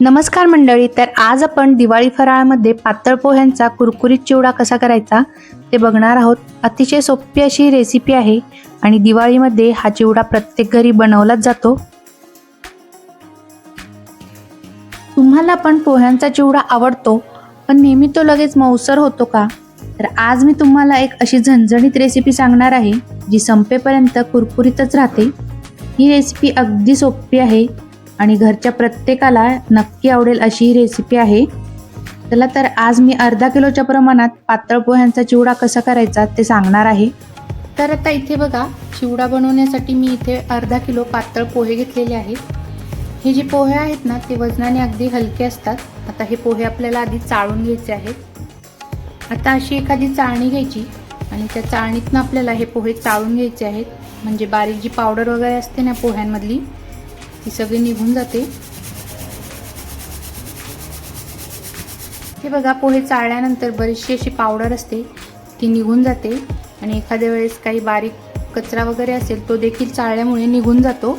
नमस्कार मंडळी तर आज आपण दिवाळी फराळामध्ये पातळ पोह्यांचा कुरकुरीत चिवडा कसा करायचा ते बघणार आहोत. अतिशय सोपी अशी रेसिपी आहे आणि दिवाळीमध्ये हा चिवडा प्रत्येक घरी बनवलाच जातो. तुम्हाला पण पोह्यांचा चिवडा आवडतो पण नेहमी तो लगेच मऊसर होतो का? तर आज मी तुम्हाला एक अशी झणझणीत रेसिपी सांगणार आहे जी संपेपर्यंत कुरकुरीतच राहते. ही रेसिपी अगदी सोपी आहे. आणि घरच्या प्रत्येकाला नक्की आवडेल अशी ही रेसिपी आहे. चला तर आज मी अर्धा किलोच्या प्रमाणात पातळ पोह्यांचा चिवडा कसा करायचा ते सांगणार आहे. तर आता इथे बघा चिवडा बनवण्यासाठी मी इथे अर्धा किलो पातळ पोहे घेतलेले आहेत. हे जे पोहे आहेत ना ते वजनाने अगदी हलके असतात. आता हे पोहे आपल्याला आधी चाळून घ्यायचे आहेत. आता अशी एखादी चाळणी घ्यायची आणि त्या चाळणीतनं आपल्याला हे पोहे चाळून घ्यायचे आहेत. म्हणजे बारीक जी पावडर वगैरे असते ना पोह्यांमधली ती सगळी निघून जाते. हे बघा पोहे चाळल्यानंतर बरीचशी अशी पावडर असते ती निघून जाते. आणि एखाद्या वेळेस काही बारीक कचरा वगैरे असेल तो देखील चाळल्यामुळे निघून जातो.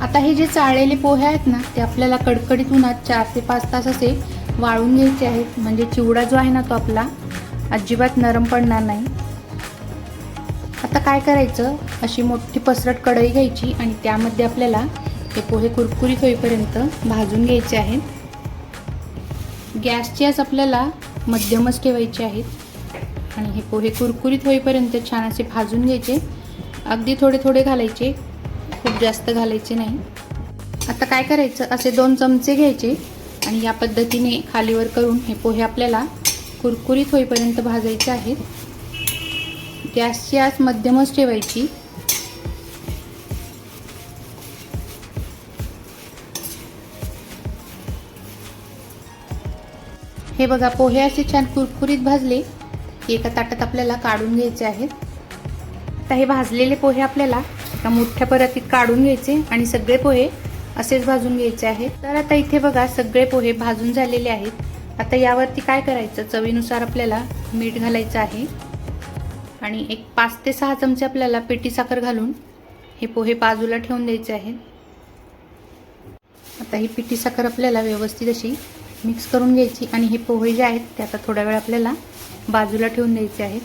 आता हे जे चाळलेले पोहे आहेत ना ते आपल्याला कडकडीत उन्हात चार ते पाच तास असे वाळून घ्यायचे आहेत. म्हणजे चिवडा जो आहे ना तो आपला अजिबात नरम पडणार नाही. आता काय करायचं? अशी मोठी पसरट कढई घ्यायची आणि त्यामध्ये आपल्याला हे पोहे कुरकुरीत होईपर्यंत भाजून घ्यायचे आहेत. गॅसची आज आपल्याला मध्यमच ठेवायचे आहेत. आणि हे पोहे कुरकुरीत होईपर्यंत छान असे भाजून घ्यायचे. अगदी थोडे थोडे घालायचे. खूप जास्त घालायचे नाही. आता काय करायचं? असे दोन चमचे घ्यायचे आणि या पद्धतीने खालीवर करून हे पोहे आपल्याला कुरकुरीत होईपर्यंत भाजायचे आहेत. गॅसची आस मध्यमच ठेवायची. हे बघा पोहे असे छान कुरकुरीत भाजले की एका ताटात आपल्याला काढून घ्यायचे आहेत. आता हे भाजलेले पोहे आपल्याला एका मोठ्या परतीत काढून घ्यायचे आणि सगळे पोहे असेच भाजून घ्यायचे आहेत. तर आता इथे बघा सगळे पोहे भाजून झालेले आहेत. आता यावरती काय करायचं? चवीनुसार आपल्याला मीठ घालायचं आहे. आणि एक पाच ते सहा चमचे आपल्याला पेटी साखर घालून हे पोहे बाजूला ठेवून द्यायचे आहेत. आता ही पिठी साखर आपल्याला व्यवस्थित अशी मिक्स करून घ्यायची आणि हे पोहे जे आहेत ते आता थोडा वेळ आपल्याला बाजूला ठेवून द्यायचे आहेत.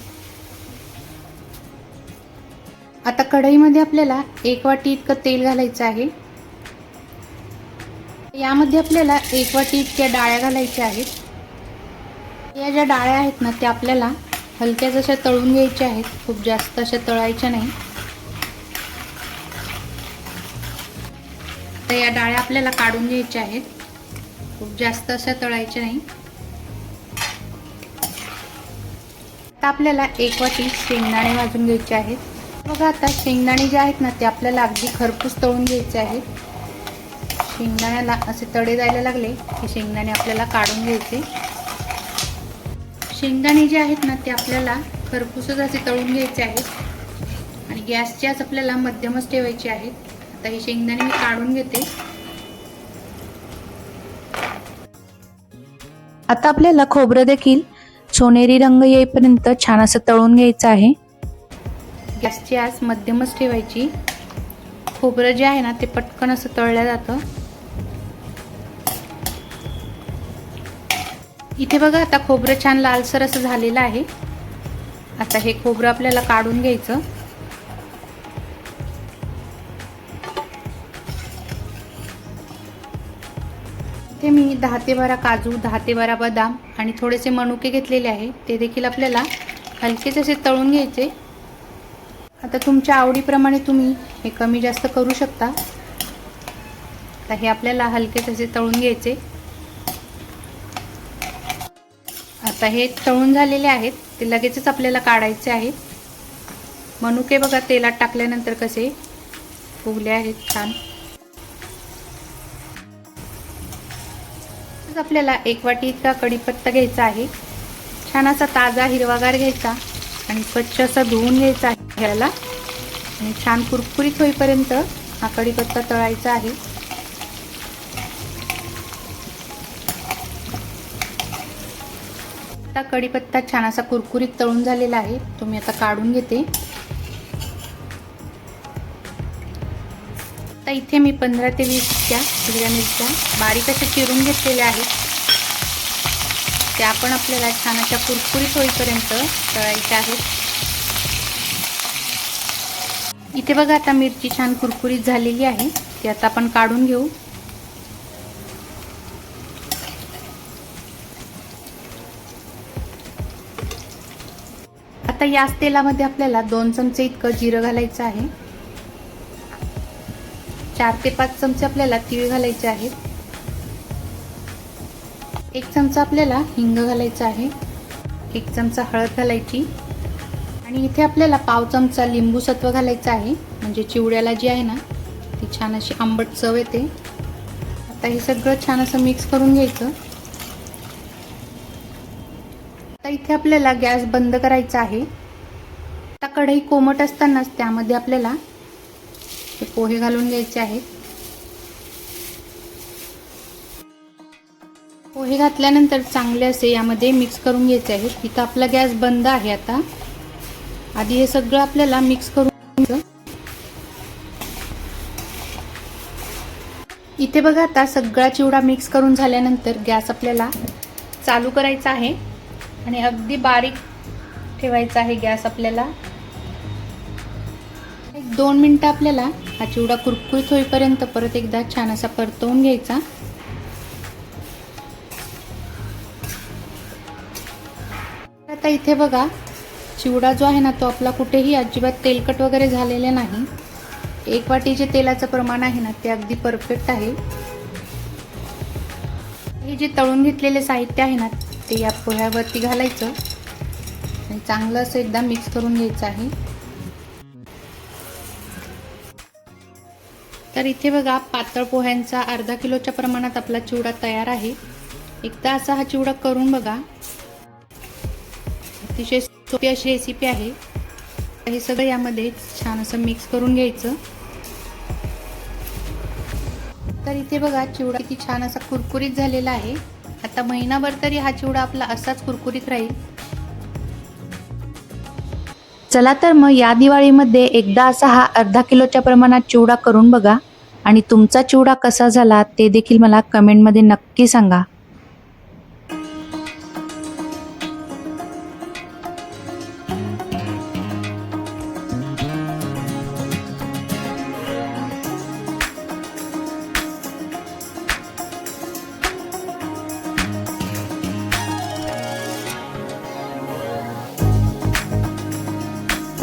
आता कढईमध्ये आपल्याला एक वाटी इतकं तेल घालायचं आहे. यामध्ये आपल्याला एक वाटी इतक्या डाळ्या घालायच्या आहेत. या ज्या डाळ्या आहेत ना त्या आपल्याला हलक्या जशा तळून घ्यायच्या आहेत खूप जास्त अशा तळायच्या नाही. तर या डाळ्या आपल्याला काढून घ्यायच्या आहेत. खूप जास्त अशा तळायच्या नाही. आता आपल्याला एक वाटी शेंगदाणे भाजून घ्यायचे आहेत. बघा आता शेंगदाणे जे आहेत ना ते आपल्याला अगदी खरपूस तळून घ्यायचे आहेत. शेंगदाण्याला असे तडे जायला लागले की शेंगदाणे आपल्याला काढून घ्यायचे. शेंगदाणे जे आहेत ना ते आपल्याला खरपूसच असे तळून घ्यायचे आहेत. आणि गॅसची आज आपल्याला मध्यमच ठेवायची आहेत आता हे शेंगदाणे मी काढून घेते. आता आपल्याला खोबरं देखील सोनेरी रंग येईपर्यंत छान असं तळून घ्यायचं आहे. गॅसची आज मध्यमच ठेवायची. खोबरं जे आहे ना ते पटकन असं तळलं जातं. इथे बघा आता खोबरं छान लालसर असं झालेलं आहे. आता हे खोबरं आपल्याला काढून घ्यायचं. इथे मी दहा ते बारा काजू दहा ते बारा बदाम आणि थोडेसे मनुके घेतलेले आहे. ते देखील आपल्याला हलकेच असे तळून घ्यायचे. आता तुमच्या आवडीप्रमाणे तुम्ही हे कमी जास्त करू शकता. आता हे आपल्याला हलकेच असे तळून घ्यायचे. आता हे तळून झालेले आहेत. ते लगेचच आपल्याला काढायचे आहेत. मनुके बघा तेलात टाकल्यानंतर कसे फुगले आहेत छान. आपल्याला एक वाटी इतका कढीपत्ता घ्यायचा आहे. छान असा ताजा हिरवागार घ्यायचा आणि स्वच्छ असा धुवून घ्यायचा आहे. घ्यायला आणि छान कुरकुरीत होईपर्यंत हा कढीपत्ता तळायचा आहे. आता कढीपत्ता छान असा कुरकुरीत तळून झालेला आहे. तो मी आता काढून घेते. आता इथे मी पंधरा ते वीसच्या हिरव्या मिरच्या बारीक अशा चिरून घेतलेल्या आहेत. त्या पण आपल्याला छान अशा कुरकुरीत होईपर्यंत तळायच्या आहेत. इथे बघा आता मिरची छान कुरकुरीत झालेली आहे. ती आता आपण काढून घेऊ. आता याच तेलामध्ये आपल्याला दोन चमचे इतकं जिरं घालायचं आहे. चार ते पाच चमचे आपल्याला तीळ घालायचे आहेत. एक चमचा आपल्याला हिंग घालायचा आहे. एक चमचा हळद घालायची. आणि इथे आपल्याला पाव चमचा लिंबू सत्व घालायचं आहे. म्हणजे चिवड्याला जी आहे ना ती छान अशी आंबट चव येते. आता हे सगळं छान असं मिक्स करून घ्यायचं. इथे आपल्याला गॅस बंद करायचा आहे. आता कढई कोमट असतानाच त्यामध्ये आपल्याला हे पोहे घालून घ्यायचे आहेत. पोहे घातल्यानंतर चांगले असे यामध्ये मिक्स करून घ्यायचे आहेत. इथं आपला गॅस बंद आहे आता. आधी हे सगळं आपल्याला मिक्स करून घ्यायचं. इथे बघा आता सगळा चिवडा मिक्स करून झाल्यानंतर गॅस आपल्याला चालू करायचा आहे. आणि अगदी बारीक ठेवायचा आहे गॅस आपल्याला. एक दोन मिनटं आपल्याला हा चिवडा कुरकुरीत होईपर्यंत परत एकदा छान असा परतवून घ्यायचा. आता इथे बघा चिवडा जो आहे ना तो आपला कुठेही अजिबात तेलकट वगैरे झालेले नाही. एक वाटी जे तेलाचं प्रमाण आहे ना ते अगदी परफेक्ट आहे. हे जे तळून घेतलेले साहित्य आहे ना ते या पोह्यावरती घालायचं. आणि चांगलं असं एकदा मिक्स करून घ्यायचं आहे. तर इथे बघा पातळ पोह्यांचा अर्धा किलोच्या प्रमाणात आपला चिवडा तयार आहे. एकदा असा हा चिवडा करून बघा. अतिशय सोपी अशी रेसिपी आहे. हे सगळं यामध्ये छान असं मिक्स करून घ्यायचं. तर इथे बघा चिवडा किती छान असा कुरकुरीत झालेला आहे. आता महिनाभर तरी हा चिवडा आपला असाच कुरकुरीत राहील. चला तर मग या दिवाळीमध्ये एकदा असा हा अर्धा किलोच्या प्रमाणात चिवडा करून बघा. आणि तुमचा चिवडा कसा झाला ते देखील मला कमेंटमध्ये नक्की सांगा.